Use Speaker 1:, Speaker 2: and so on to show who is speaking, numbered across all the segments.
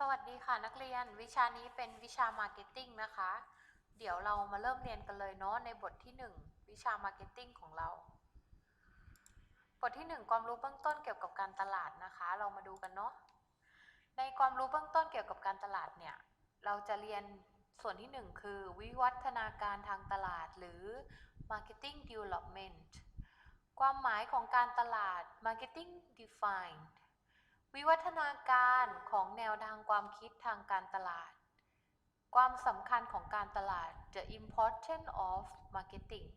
Speaker 1: สวัสดีค่ะนักเรียนวิชานี้เป็นวิชา Marketing นะคะ เดี๋ยวเรามาเริ่มเรียนกันเลยเนาะในบทที่ 1 วิชา Marketing ของเรา บทที่ 1 ความรู้เบื้องต้นเกี่ยวกับการตลาดนะคะ เรามาดูกันเนาะในความรู้เบื้องต้นเกี่ยวกับการตลาดเนี่ยเราจะเรียนส่วนที่ 1 คือ วิวัฒนาการทางตลาดหรือ Marketing Development ความหมายของการตลาด Marketing Defined วิวัฒนาการของแนวทางความคิดทางการตลาด ความสำคัญของการตลาด the importance of marketing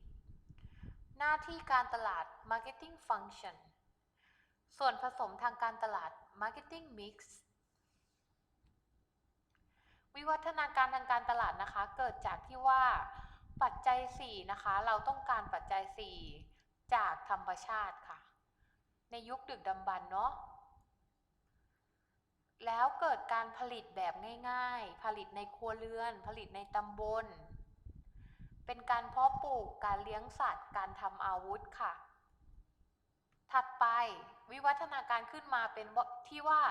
Speaker 1: หน้าที่การตลาด marketing function ส่วนผสมทางการตลาด marketing mix วิวัฒนาการทางการตลาดนะคะ เกิดจากที่ว่าปัจจัย 4 นะคะ เราต้องการปัจจัย 4 จากธรรมชาติค่ะ ในยุคดึกดำบรรพ์เนาะ แล้วเกิดการผลิตแบบง่าย ๆ ผลิตในครัวเรือน ผลิตในตำบล เป็นการเพาะปลูก การเลี้ยงสัตว์ การทำอาวุธค่ะ ถัดไปวิวัฒนาการขึ้นมาเป็นที่ว่า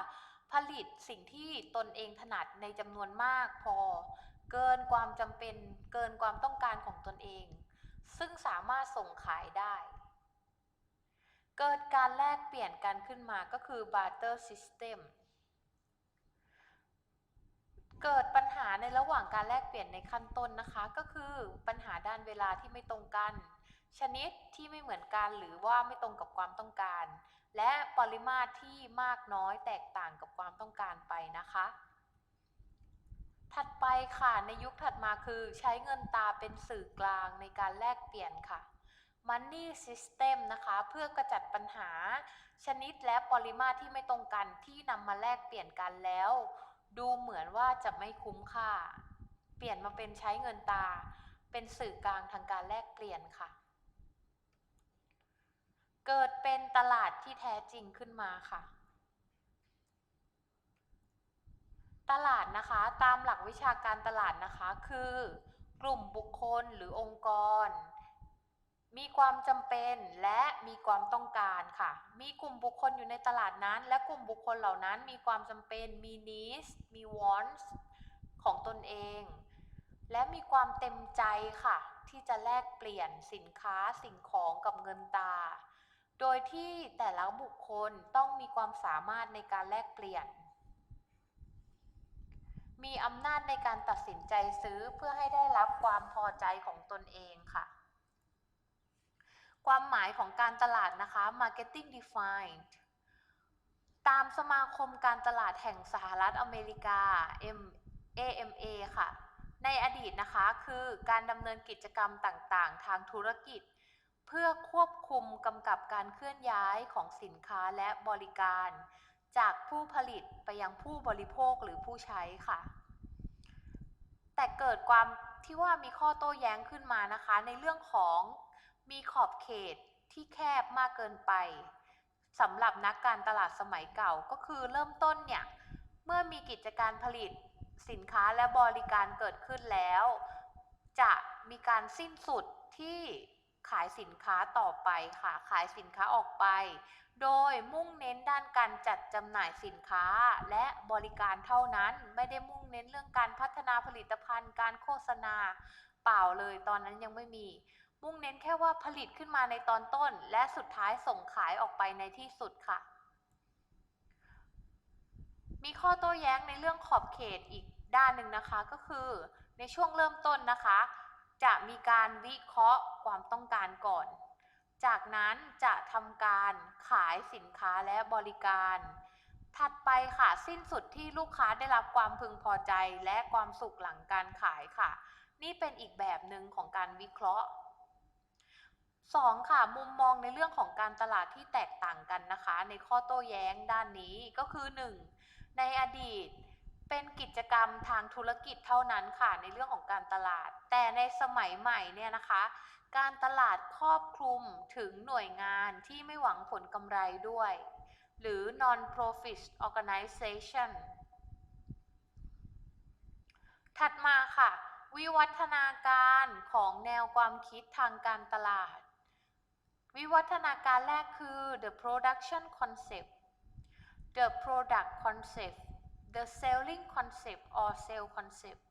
Speaker 1: ผลิตสิ่งที่ตนเองถนัดในจำนวนมากพอ เกินความจำเป็น เกินความต้องการของตนเอง ซึ่งสามารถส่งขายได้ เกิดการแลกเปลี่ยนกันขึ้นมาก็คือ barter system เกิดปัญหาในระหว่างการแลกเปลี่ยนในขั้นต้นนะคะ ก็คือปัญหาด้านเวลาที่ไม่ตรงกัน ชนิดที่ไม่เหมือนกันหรือว่าไม่ตรงกับความต้องการ และปริมาตรที่มากน้อยแตกต่างกับความต้องการไปนะคะ ถัดไปค่ะในยุคถัดมาคือใช้เงินตาเป็นสื่อกลางในการแลกเปลี่ยนค่ะ Money System นะคะเพื่อกระจัดปัญหา ชนิดและปริมาตรที่ไม่ตรงกันที่นำมาแลกเปลี่ยนกันแล้ว ดูเหมือนว่าจะไม่คุ้มค่า เปลี่ยนมาเป็นใช้เงินตา เป็นสื่อกลางทางการแลกเปลี่ยนค่ะ เกิดเป็นตลาดที่แท้จริงขึ้นมาค่ะ ตลาดนะคะตามหลักวิชาการตลาดนะคะ คือกลุ่มบุคคลหรือองค์กร มีความจำเป็นและมีความต้องการค่ะ มีกลุ่มบุคคลอยู่ในตลาดนั้น และกลุ่มบุคคลเหล่านั้นมีความจำเป็นมี needs มี wants ของตนเอง และมีความเต็มใจค่ะ ที่จะแลกเปลี่ยนสินค้าสิ่งของกับเงินตา โดยที่แต่ละบุคคลต้องมีความสามารถในการแลกเปลี่ยน มีอำนาจในการตัดสินใจซื้อเพื่อให้ได้รับความพอใจของตนเองค่ะ ความหมายของการตลาดนะคะ marketing defined ตามสมาคมการตลาดแห่งสหรัฐอเมริกา AMA ค่ะ ในอดีตนะคะ คือการดำเนินกิจกรรมต่างๆ ทางธุรกิจ เพื่อควบคุมกำกับการเคลื่อนย้ายของสินค้าและบริการ จากผู้ผลิตไปยังผู้บริโภคหรือผู้ใช้ค่ะ แต่เกิดความที่ว่ามีข้อโต้แย้งขึ้นมานะคะ ในเรื่องของ มีขอบเขตที่แคบมากเกินไปสำหรับนักการตลาดสมัยเก่าก็คือเริ่มต้นเนี่ย เมื่อมีกิจการผลิตสินค้าและบริการเกิดขึ้นแล้ว จะมีการสิ้นสุดที่ขายสินค้าต่อไปค่ะ ขายสินค้าออกไป โดยมุ่งเน้นด้านการจัดจำหน่ายสินค้าและบริการเท่านั้น ไม่ได้มุ่งเน้นเรื่องการพัฒนาผลิตภัณฑ์ การโฆษณา เปล่าเลย ตอนนั้นยังไม่มี มุ่งเน้นแค่ว่าผลิตขึ้นมาในตอนต้น และสุดท้ายส่งขายออกไปในที่สุดค่ะ มีข้อโต้แย้งในเรื่องขอบเขตอีกด้านหนึ่งนะคะก็คือในช่วงเริ่มต้นนะคะ จะมีการวิเคราะห์ความต้องการก่อน จากนั้นจะทำการขายสินค้าและบริการ ถัดไปค่ะสิ้นสุดที่ลูกค้าได้รับความพึงพอใจและความสุขหลังการขายค่ะ นี่เป็นอีกแบบหนึ่งของการวิเคราะห์ 2. ค่ะมุมมองในเรื่องของการตลาดที่แตกต่างกันนะคะ ในข้อโต้แย้งด้านนี้ก็คือ 1. ในอดีต เป็นกิจกรรมทางธุรกิจเท่านั้นค่ะในเรื่องของการตลาด แต่ในสมัยใหม่เนี่ยนะคะ การตลาดครอบคลุมถึงหน่วยงานที่ไม่หวังผลกำไรด้วย หรือ non-profit organization ถัดมาค่ะ วิวัฒนาการของแนวความคิดทางการตลาด วิวัฒนาการแรกคือ the production concept the product concept the selling concept or sale concept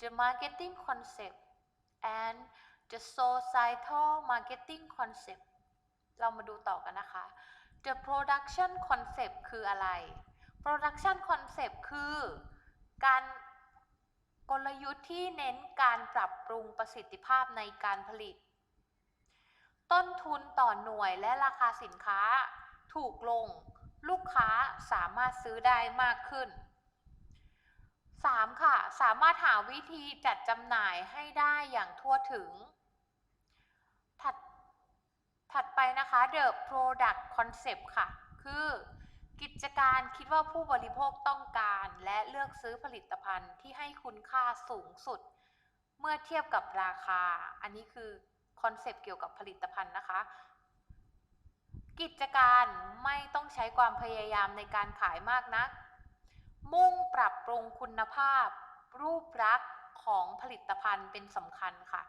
Speaker 1: the marketing concept and the societal marketing concept เรามาดูต่อกันนะคะ the production concept คืออะไร production concept คือการกลยุทธ์ที่เน้นการปรับปรุงประสิทธิภาพในการผลิต ต้นทุนต่อหน่วยและราคาสินค้า ถูกลง ลูกค้าสามารถซื้อได้มากขึ้น 3. ค่ะ สามารถหาวิธีจัดจำหน่ายให้ได้อย่างทั่วถึง ถัดถัดไปนะคะ the product concept ค่ะ คือกิจการคิดว่าผู้บริโภคต้องการและเลือกซื้อผลิตภัณฑ์ที่ให้คุณค่าสูงสุด เมื่อเทียบกับราคา อันนี้คือ คอนเซปต์เกี่ยวกับผลิตภัณฑ์นะคะ กิจการไม่ต้องใช้ความพยายามในการขายมากนัก มุ่งปรับปรุงคุณภาพ รูปลักษณ์ของผลิตภัณฑ์เป็นสำคัญค่ะ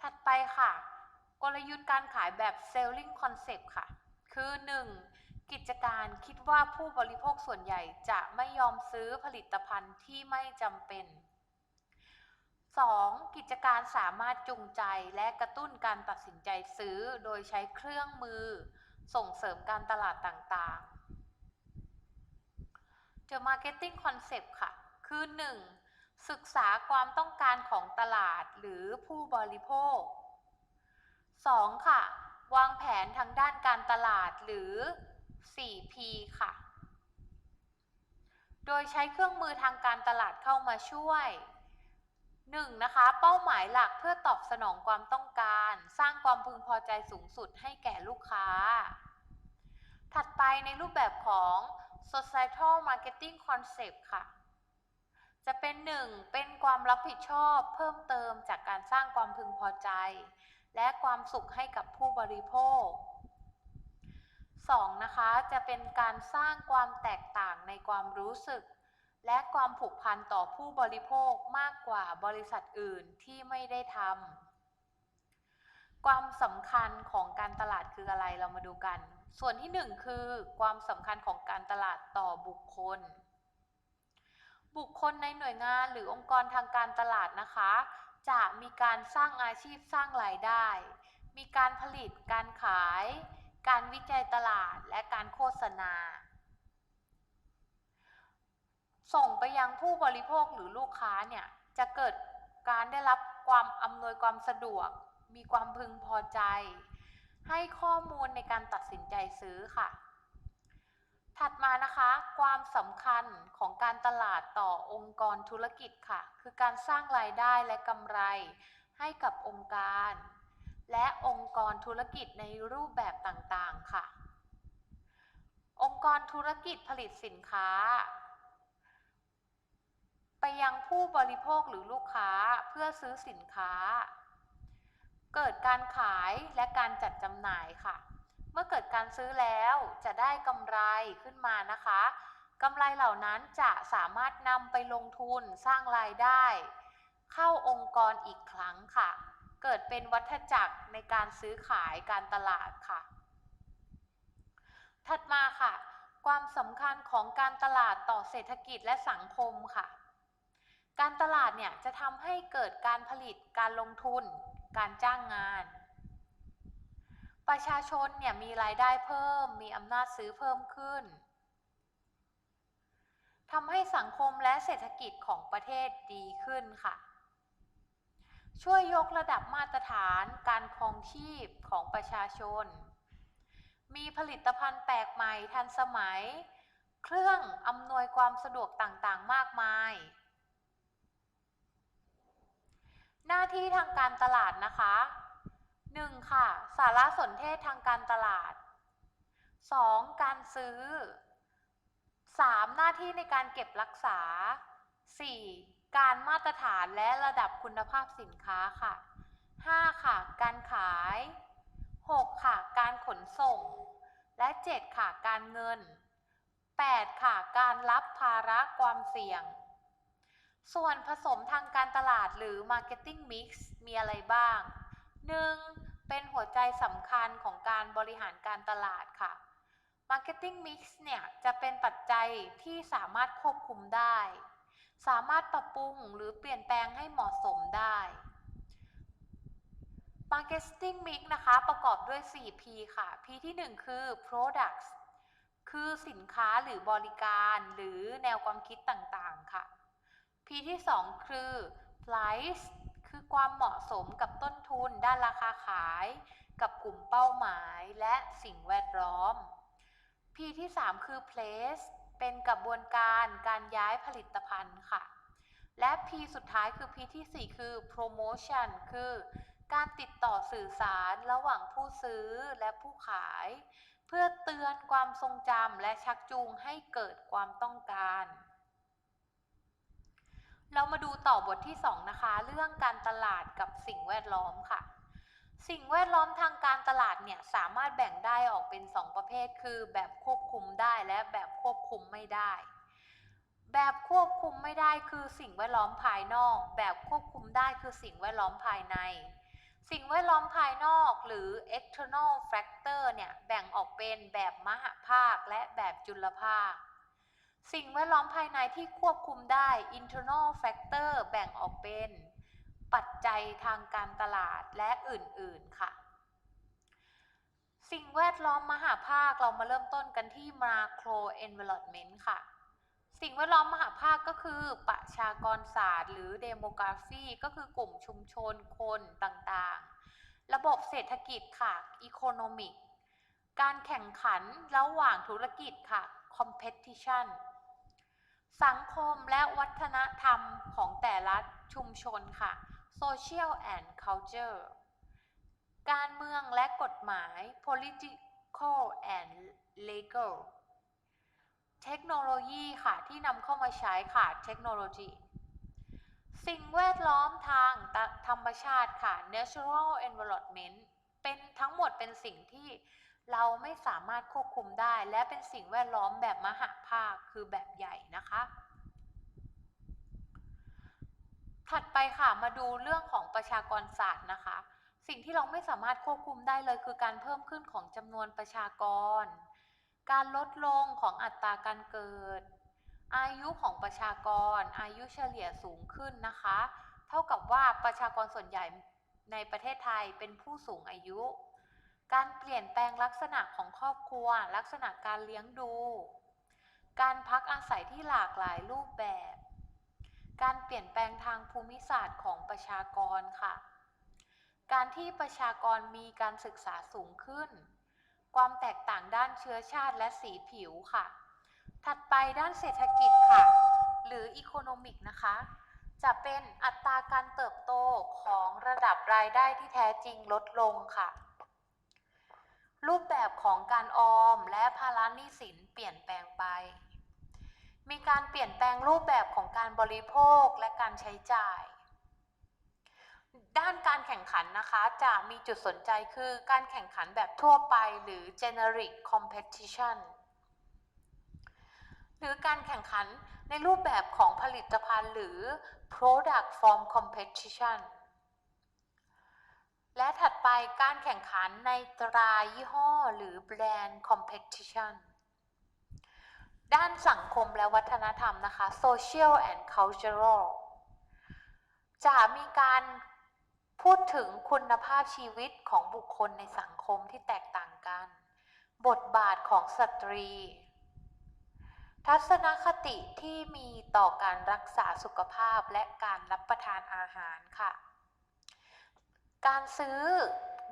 Speaker 1: ถัดไปค่ะ กลยุทธ์การขายแบบ selling concept ค่ะ คือ 1. กิจการคิดว่าผู้บริโภคส่วนใหญ่จะไม่ยอมซื้อผลิตภัณฑ์ที่ไม่จำเป็น 2. กิจการสามารถจูงใจและกระตุ้นการตัดสินใจซื้อโดยใช้เครื่องมือ ส่งเสริมการตลาดต่างๆ The Marketing Concept ค่ะ คือ 1. ศึกษาความต้องการของตลาดหรือผู้บริโภค 2. ค่ะ วางแผนทางด้านการตลาดหรือ 4P ค่ะ โดยใช้เครื่องมือทางการตลาดเข้ามาช่วย 1. นะคะ เป้าหมายหลักเพื่อตอบสนองความต้องการ สร้างความพึงพอใจสูงสุดให้แก่ลูกค้า ถัดไปในรูปแบบของ societal marketing concept ค่ะ จะเป็น 1. เป็นความรับผิดชอบเพิ่มเติมจากการสร้างความพึงพอใจ และความสุขให้กับผู้บริโภค 2. นะคะ จะเป็นการสร้างความแตกต่างในความรู้สึก และความผูกพันต่อผู้บริโภคมากกว่าบริษัทอื่นที่ไม่ได้ทำความสำคัญของการตลาดคืออะไรเรามาดูกัน ส่วนที่1คือความสำคัญของการตลาดต่อบุคคล บุคคลในหน่วยงานหรือองค์กรทางการตลาดนะคะ จะมีการสร้างอาชีพสร้างรายได้ มีการผลิต การขาย การวิจัยตลาด และการโฆษณา ส่งไปยังผู้บริโภคหรือลูกค้าเนี่ยจะเกิดการได้รับความอำนวยความสะดวก มีความพึงพอใจ ให้ข้อมูลในการตัดสินใจซื้อค่ะ ถัดมานะคะ ความสำคัญของการตลาดต่อองค์กรธุรกิจค่ะ คือการสร้างรายได้และกำไรให้กับองค์การ และองค์กรธุรกิจในรูปแบบต่างๆค่ะ องค์กรธุรกิจผลิตสินค้า ไปยังผู้บริโภคหรือลูกค้าเพื่อซื้อสินค้า เกิดการขายและการจัดจำหน่ายค่ะ เมื่อเกิดการซื้อแล้วจะได้กำไรขึ้นมานะคะกำไรเหล่านั้นจะสามารถนำไปลงทุนสร้างรายได้ เข้าองค์กรอีกครั้งค่ะ เกิดเป็นวัฏจักรในการซื้อขายการตลาดค่ะ ถัดมาค่ะ ความสำคัญของการตลาดต่อเศรษฐกิจและสังคมค่ะ การตลาดเนี่ยจะทำให้เกิดการผลิตการลงทุน การจ้างงาน ประชาชนเนี่ยมีรายได้เพิ่ม มีอำนาจซื้อเพิ่มขึ้นทำให้สังคมและเศรษฐกิจของประเทศดีขึ้นค่ะ ช่วยยกระดับมาตรฐานการครองชีพของประชาชน มีผลิตภัณฑ์แปลกใหม่ทันสมัย เครื่องอำนวยความสะดวกต่างๆ มากมาย หน้าที่ทางการตลาดนะคะ 1. ค่ะ สารสนเทศทางการตลาด 2. การซื้อ 3. หน้าที่ในการเก็บรักษา 4. การมาตรฐานและระดับคุณภาพสินค้าค่ะ 5. ค่ะ การขาย 6. ค่ะ การขนส่ง และ 7. ค่ะ การเงิน 8. ค่ะ การรับภาระความเสี่ยง ส่วนผสมทางการตลาดหรือ Marketing Mix มีอะไรบ้าง 1. เป็นหัวใจสำคัญของการบริหารการตลาดค่ะ Marketing Mix เนี่ยจะเป็นปัจจัยที่สามารถควบคุมได้ สามารถปรับปรุงหรือเปลี่ยนแปลงให้เหมาะสมได้ Marketing Mix นะคะประกอบด้วย 4P ค่ะ P ที่ 1 คือ Products คือสินค้าหรือบริการหรือแนวความคิดต่างๆค่ะ P ที่ 2 คือ Price คือความเหมาะสมกับต้นทุนด้านราคาขาย กับกลุ่มเป้าหมายและสิ่งแวดล้อม P ที่ 3 คือ place เป็นกระบวนการการย้ายผลิตภัณฑ์ค่ะ และ P สุดท้ายคือ P ที่ 4 คือ promotion คือการติดต่อสื่อสารระหว่างผู้ซื้อและผู้ขาย เพื่อเตือนความทรงจำและชักจูงให้เกิดความต้องการ เรามาดูต่อบทที่ 2 นะคะ เรื่องการตลาดกับสิ่งแวดล้อมค่ะ สิ่งแวดล้อมทางการตลาดเนี่ยสามารถแบ่งได้ออกเป็น 2 ประเภท คือแบบควบคุมได้และแบบควบคุมไม่ได้ แบบควบคุมไม่ได้คือสิ่งแวดล้อมภายนอก แบบควบคุมได้คือสิ่งแวดล้อมภายใน สิ่งแวดล้อมภายนอกหรือ external factor เนี่ยแบ่งออกเป็นแบบมหภาคและแบบจุลภาค สิ่งแวดล้อมภายในที่ควบคุมได้ internal factor แบ่งออกเป็น ปัจจัยทางการตลาดและอื่น ๆ ค่ะ สิ่งแวดล้อมมหาภาคเรามาเริ่มต้นกันที่ macro environment ค่ะ สิ่งแวดล้อมมหาภาคก็คือประชากรศาสตร์หรือ demography ก็คือกลุ่มชุมชนคนต่างๆ ระบบเศรษฐกิจค่ะ economic การแข่งขันระหว่างธุรกิจค่ะ competition สังคมและวัฒนธรรมของแต่ละชุมชนค่ะ social and culture การเมืองและกฎหมาย political and legal เทคโนโลยีค่ะที่นำเข้ามาใช้ค่ะ เทคโนโลยี สิ่งแวดล้อมทางธรรมชาติค่ะ natural environment เป็นทั้งหมดเป็นสิ่งที่ เราไม่สามารถควบคุมได้ และเป็นสิ่งแวดล้อมแบบมหาภาคคือแบบใหญ่นะคะ ถัดไปค่ะมาดูเรื่องของประชากรศาสตร์นะคะ สิ่งที่เราไม่สามารถควบคุมได้เลยคือการเพิ่มขึ้นของจำนวนประชากร การลดลงของอัตราการเกิด อายุของประชากร อายุเฉลี่ยสูงขึ้นนะคะ เท่ากับว่าประชากรส่วนใหญ่ในประเทศไทยเป็นผู้สูงอายุ การเปลี่ยนแปลงลักษณะของครอบครัว ลักษณะการเลี้ยงดู การพักอาศัยที่หลากหลายรูปแบบ การเปลี่ยนแปลงทางภูมิศาสตร์ของประชากรค่ะ การที่ประชากรมีการศึกษาสูงขึ้น ความแตกต่างด้านเชื้อชาติและสีผิวค่ะ ถัดไปด้านเศรษฐกิจค่ะ หรือ Economic นะคะ จะเป็นอัตราการเติบโตของระดับรายได้ที่แท้จริงลดลงค่ะ รูปแบบของการออมและภาระหนี้สินเปลี่ยนแปลงไป มีการเปลี่ยนแปลงรูปแบบของการบริโภคและการใช้จ่าย ด้านการแข่งขันนะคะจะมีจุดสนใจคือการแข่งขันแบบทั่วไปหรือ generic competition หรือการแข่งขันในรูปแบบของผลิตภัณฑ์หรือ product form competition และถัด ไปการแข่งขันในตรายี่ห้อหรือ brand competition ด้านสังคมและวัฒนธรรมนะคะ social and cultural จะมีการพูดถึงคุณภาพชีวิตของบุคคลในสังคมที่แตกต่างกัน บทบาทของสตรี ทัศนคติที่มีต่อการรักษาสุขภาพและการรับประทานอาหารค่ะ การซื้อ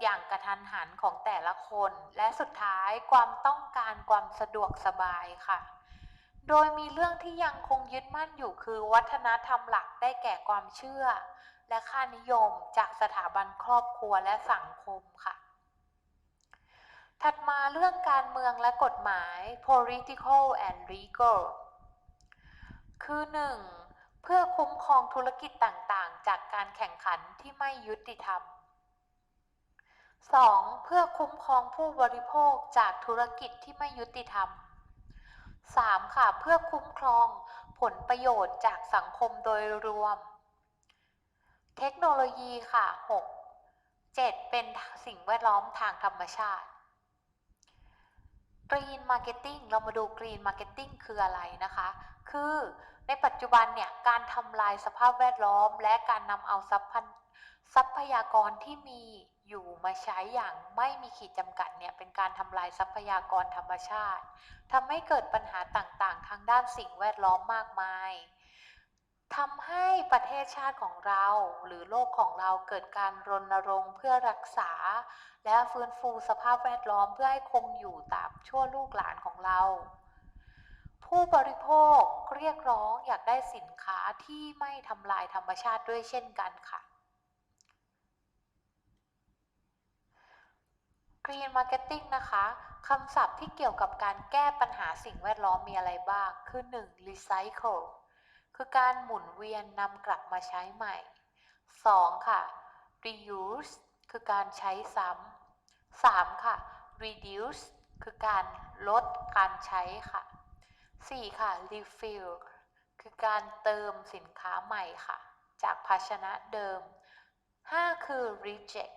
Speaker 1: อย่างกระทันหันของแต่ละคน และสุดท้ายความต้องการความสะดวกสบายค่ะ โดยมีเรื่องที่ยังคงยึดมั่นอยู่คือวัฒนธรรมหลักได้แก่ความเชื่อ และค่านิยมจากสถาบันครอบครัวและสังคมค่ะ ถัดมาเรื่องการเมืองและกฎหมาย political and legal คือ 1. เพื่อคุ้มครองธุรกิจต่างๆ จากการแข่งขันที่ไม่ยุติธรรม 2. เพื่อคุ้มครองผู้บริโภคจากธุรกิจที่ไม่ยุติธรรม 3. ค่ะ เพื่อคุ้มครองผลประโยชน์จากสังคมโดยรวม เทคโนโลยีค่ะ 6. 7. เป็นสิ่งแวดล้อมทางธรรมชาติ Green Marketing เรามาดู Green Marketing คืออะไรนะคะ คือในปัจจุบันเนี่ย การทำลายสภาพแวดล้อม และการนำเอาทรัพพันทรัพยากรที่มี อยู่มาใช้อย่างไม่มีขีดจำกัดเนี่ยเป็นการทำลายทรัพยากรธรรมชาติทำให้เกิดปัญหาต่างๆ ทางด้านสิ่งแวดล้อมมากมายทำให้ประเทศชาติของเราหรือโลกของเราเกิดการรณรงค์เพื่อรักษา และฟื้นฟูสภาพแวดล้อมเพื่อให้คงอยู่ตาบชั่วลูกหลานของเรา ผู้บริโภคเรียกร้องอยากได้สินค้าที่ไม่ทำลายธรรมชาติด้วยเช่นกันค่ะ Green Marketing นะคะคำศัพท์ที่เกี่ยวกับการแก้ปัญหาสิ่งแวดล้อมมีอะไรบ้าง คือ 1. Recycle คือการหมุนเวียนนำกลับมาใช้ใหม่ 2. ค่ะ reuse คือการใช้ซ้ำ 3. ค่ะ reduce คือการลดการใช้ค่ะ 4. ค่ะ refill คือการเติมสินค้าใหม่ค่ะ จากภาชนะเดิม 5. คือ reject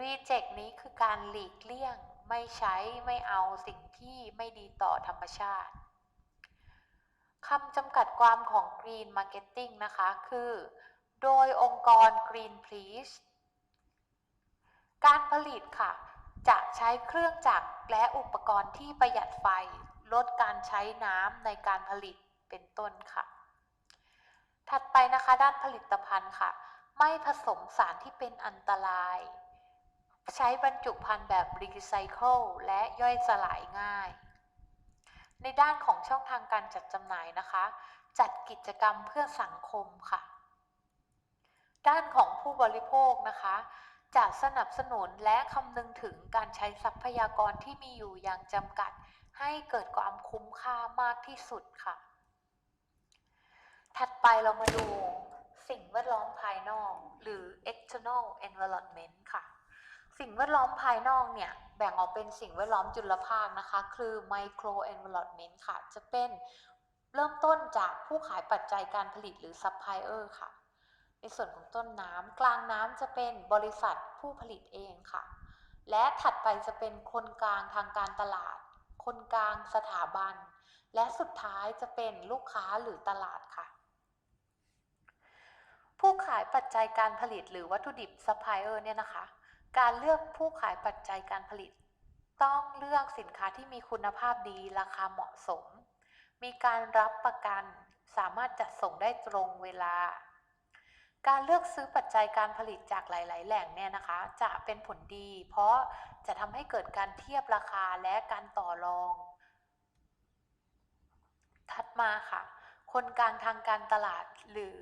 Speaker 1: reject นี้คือการหลีกเลี่ยง ไม่ใช้ไม่เอาสิ่งที่ไม่ดีต่อธรรมชาติคำจำกัดความของ Green Marketing นะคะ คือ โดยองค์กร Greenpeace การผลิตค่ะ จะใช้เครื่องจักรและอุปกรณ์ที่ประหยัดไฟ ลดการใช้น้ำในการผลิตเป็นต้นค่ะ ถัดไปนะคะด้านผลิตภัณฑ์ค่ะ ไม่ผสมสารที่เป็นอันตราย ใช้บรรจุภัณฑ์แบบรีไซเคิลและย่อยสลายง่าย ในด้านของช่องทางการจัดจำหน่ายนะคะ จัดกิจกรรมเพื่อสังคมค่ะ ด้านของผู้บริโภคนะคะจะสนับสนุนและคำนึงถึงการใช้ทรัพยากรที่มีอยู่อย่างจำกัด ให้เกิดความคุ้มค่ามากที่สุดค่ะ ถัดไปเรามาดูสิ่งแวดล้อมภายนอก หรือ external environment ค่ะ สิ่งแวดล้อมภายนอกเนี่ย แบ่งออกเป็นสิ่งแวดล้อมจุลภาคนะคะ คือ micro environment ค่ะ จะเป็นเริ่มต้นจากผู้ขายปัจจัยการผลิตหรือ supplier ค่ะ ในส่วนของต้นน้ำกลางน้ำจะเป็นบริษัทผู้ผลิตเองค่ะ และถัดไปจะเป็นคนกลางทางการตลาด คนกลางสถาบัน และสุดท้ายจะเป็นลูกค้าหรือตลาดค่ะผู้ขายปัจจัยการผลิตหรือวัตถุดิบซัพพลายเออร์เนี่ยนะคะ การเลือกผู้ขายปัจจัยการผลิต ต้องเลือกสินค้าที่มีคุณภาพดีราคาเหมาะสม มีการรับประกันสามารถจัดส่งได้ตรงเวลา การเลือกซื้อปัจจัยการผลิตจากหลาย ๆ แหล่งเนี่ยนะคะ จะเป็นผลดี เพราะจะทำให้เกิดการเทียบราคาและการต่อรอง ถัดมาค่ะ คนกลางทางการตลาดหรือ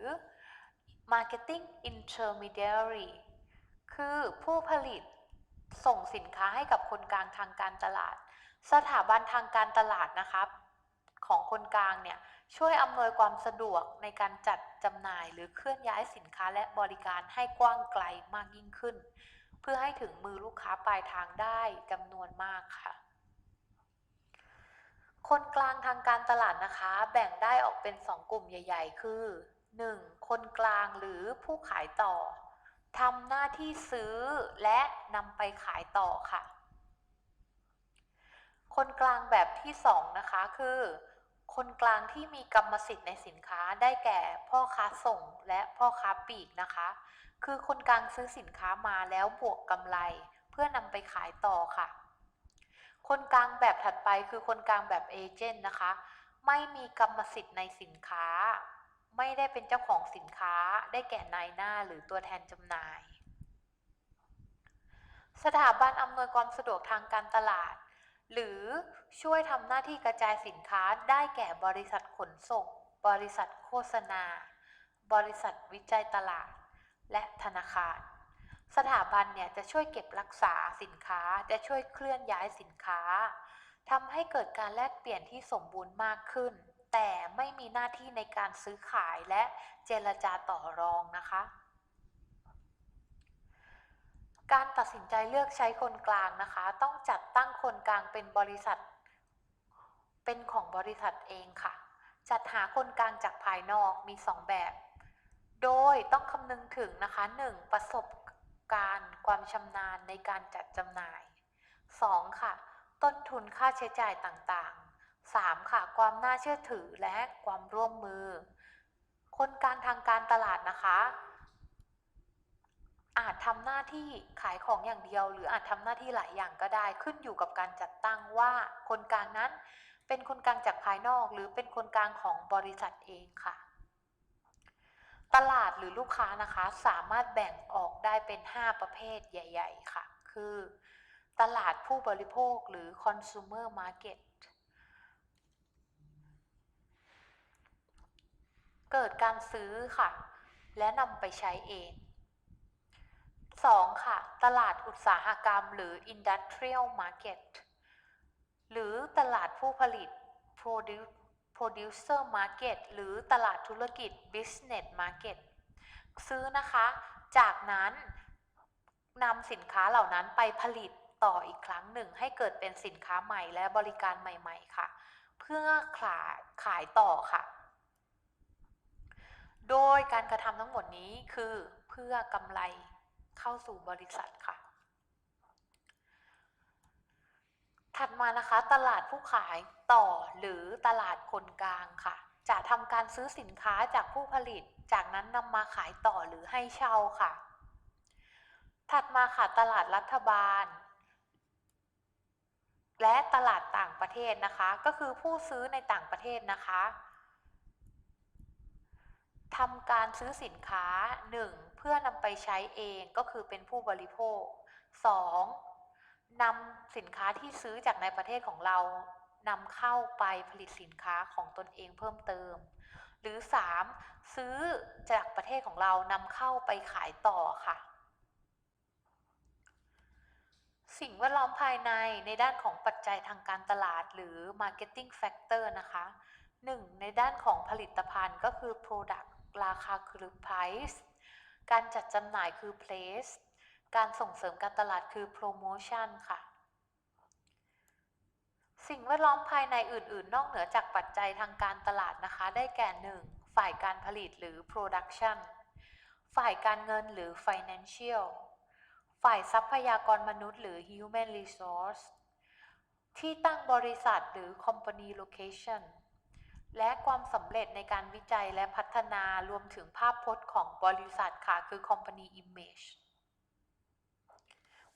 Speaker 1: Marketing Intermediary คือผู้ผลิตส่งสินค้าให้กับคนกลางทางการตลาด สถาบันทางการตลาดนะคะของคนกลางเนี่ยช่วยอำนวยความสะดวกในการจัดจำหน่าย หรือเคลื่อนย้ายสินค้าและบริการให้กว้างไกลมากยิ่งขึ้น เพื่อให้ถึงมือลูกค้าปลายทางได้จำนวนมากค่ะ คนกลางทางการตลาดนะคะ แบ่งได้ออกเป็น 2 กลุ่มใหญ่ ๆ คือ 1. คนกลางหรือผู้ขายต่อ ทำหน้าที่ซื้อและนำไปขายต่อค่ะ คนกลางแบบที่2นะคะคือ คนกลางที่มีกรรมสิทธิ์ในสินค้าได้แก่พ่อค้าส่งและพ่อค้าปลีกนะคะ คือคนกลางซื้อสินค้ามาแล้วบวกกำไรเพื่อนำไปขายต่อค่ะ คนกลางแบบถัดไปคือคนกลางแบบเอเจนต์นะคะ ไม่มีกรรมสิทธิ์ในสินค้า ไม่ได้เป็นเจ้าของสินค้าได้แก่นายหน้าหรือตัวแทนจำหน่าย สถาบันอำนวยความสะดวกทางการตลาด หรือช่วยทำหน้าที่กระจายสินค้าได้แก่บริษัทขนส่ง บริษัทโฆษณา บริษัทวิจัยตลาด และธนาคาร สถาบันเนี่ยจะช่วยเก็บรักษาสินค้าจะช่วยเคลื่อนย้ายสินค้าทำให้เกิดการแลกเปลี่ยนที่สมบูรณ์มากขึ้น แต่ไม่มีหน้าที่ในการซื้อขายและเจรจาต่อรองนะคะ การตัดสินใจเลือกใช้คนกลางนะคะ ต้องจัดตั้งคนกลางเป็นบริษัท เป็นของบริษัทเองค่ะ จัดหาคนกลางจากภายนอกมี 2 แบบ โดยต้องคำนึงถึงนะคะ 1. ประสบการณ์ความชำนาญในการจัดจำหน่าย 2. ค่ะ ต้นทุนค่าใช้จ่ายต่างๆ 3. ค่ะ ความน่าเชื่อถือและความร่วมมือ คนกลางทางการตลาดนะคะ อาจทำหน้าที่ขายของอย่างเดียว หรืออาจทำหน้าที่หลายอย่างก็ได้ขึ้นอยู่กับการจัดตั้งว่าคนกลางนั้นเป็นคนกลางจากภายนอก หรือเป็นคนกลางของบริษัทเองค่ะ ตลาดหรือลูกค้านะคะ สามารถแบ่งออกได้เป็น 5 ประเภทใหญ่ ๆ ค่ะ คือ ตลาดผู้บริโภคหรือ consumer market เกิดการซื้อค่ะ และนำไปใช้เอง 2. ค่ะ ตลาดอุตสาหกรรมหรือ industrial market หรือตลาดผู้ผลิต produce producer market หรือตลาดธุรกิจ business market ซื้อนะคะ จากนั้นนำสินค้าเหล่านั้นไปผลิตต่ออีกครั้งหนึ่งให้เกิดเป็นสินค้าใหม่และบริการใหม่ ๆ ค่ะ เพื่อขายขายต่อค่ะ โดยการกระทำทั้งหมดนี้คือเพื่อกำไรเข้าสู่บริษัทค่ะ ถัดมานะคะตลาดผู้ขายต่อหรือตลาดคนกลางค่ะ จะทำการซื้อสินค้าจากผู้ผลิต จากนั้นนำมาขายต่อหรือให้เช่าค่ะ ถัดมาค่ะตลาดรัฐบาล และตลาดต่างประเทศนะคะ ก็คือผู้ซื้อในต่างประเทศนะคะ ทำการซื้อสินค้า 1. เพื่อนำไปใช้เองก็คือเป็นผู้บริโภค 2. นำสินค้าที่ซื้อจากในประเทศของเรานำเข้าไปผลิตสินค้าของตนเองเพิ่มเติม หรือ 3. ซื้อจากประเทศของเรานำเข้าไปขายต่อค่ะ สิ่งแวดล้อมภายในในด้านของปัจจัยทางการตลาดหรือ marketing factor นะคะ 1. ในด้านของผลิตภัณฑ์ก็คือ product ราคาคือ price การจัดจำหน่ายคือ place การส่งเสริมการตลาดคือ promotion ค่ะ สิ่งแวดล้อมภายในอื่น ๆ นอกเหนือจากปัจจัยทางการตลาดนะคะ ได้แก่ 1. ฝ่ายการผลิตหรือ production ฝ่ายการเงินหรือ financial ฝ่ายทรัพยากรมนุษย์หรือ human resource ที่ตั้งบริษัทหรือ company location และความสำเร็จในการวิจัยและพัฒนารวมถึงภาพพจน์ของบริษัทค่ะคือ company image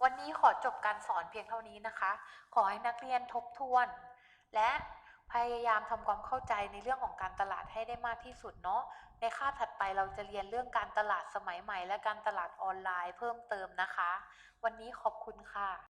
Speaker 1: วันนี้ขอจบการสอนเพียงเท่านี้นะคะ ขอให้นักเรียนทบทวน และพยายามทำความเข้าใจในเรื่องของการตลาดให้ได้มากที่สุดเนาะ ในคาบถัดไปเราจะเรียนเรื่องการตลาดสมัยใหม่ และการตลาดออนไลน์เพิ่มเติมนะคะ วันนี้ขอบคุณค่ะ